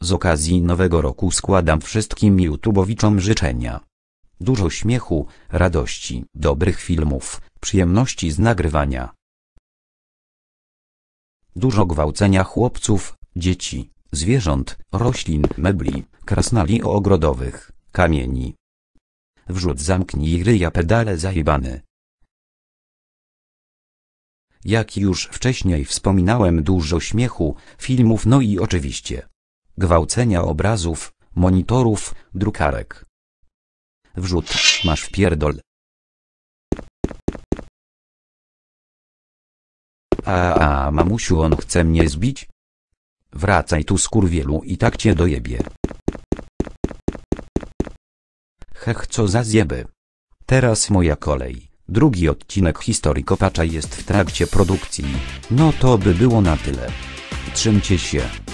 Z okazji nowego roku składam wszystkim YouTubeowiczom życzenia. Dużo śmiechu, radości, dobrych filmów, przyjemności z nagrywania. Dużo gwałcenia chłopców, dzieci, zwierząt, roślin, mebli, krasnali ogrodowych, kamieni. Wrzód zamknij ryja pedale zajebany. Jak już wcześniej wspominałem dużo śmiechu, filmów no i oczywiście gwałcenia obrazów, monitorów, drukarek. Wrzód, masz w pierdol. A, a mamusiu on chce mnie zbić? Wracaj tu skurwielu i tak cię dojebie. Hech co za zjeby. Teraz moja kolej. Drugi odcinek historii kopacza jest w trakcie produkcji. No to by było na tyle. Trzymcie się.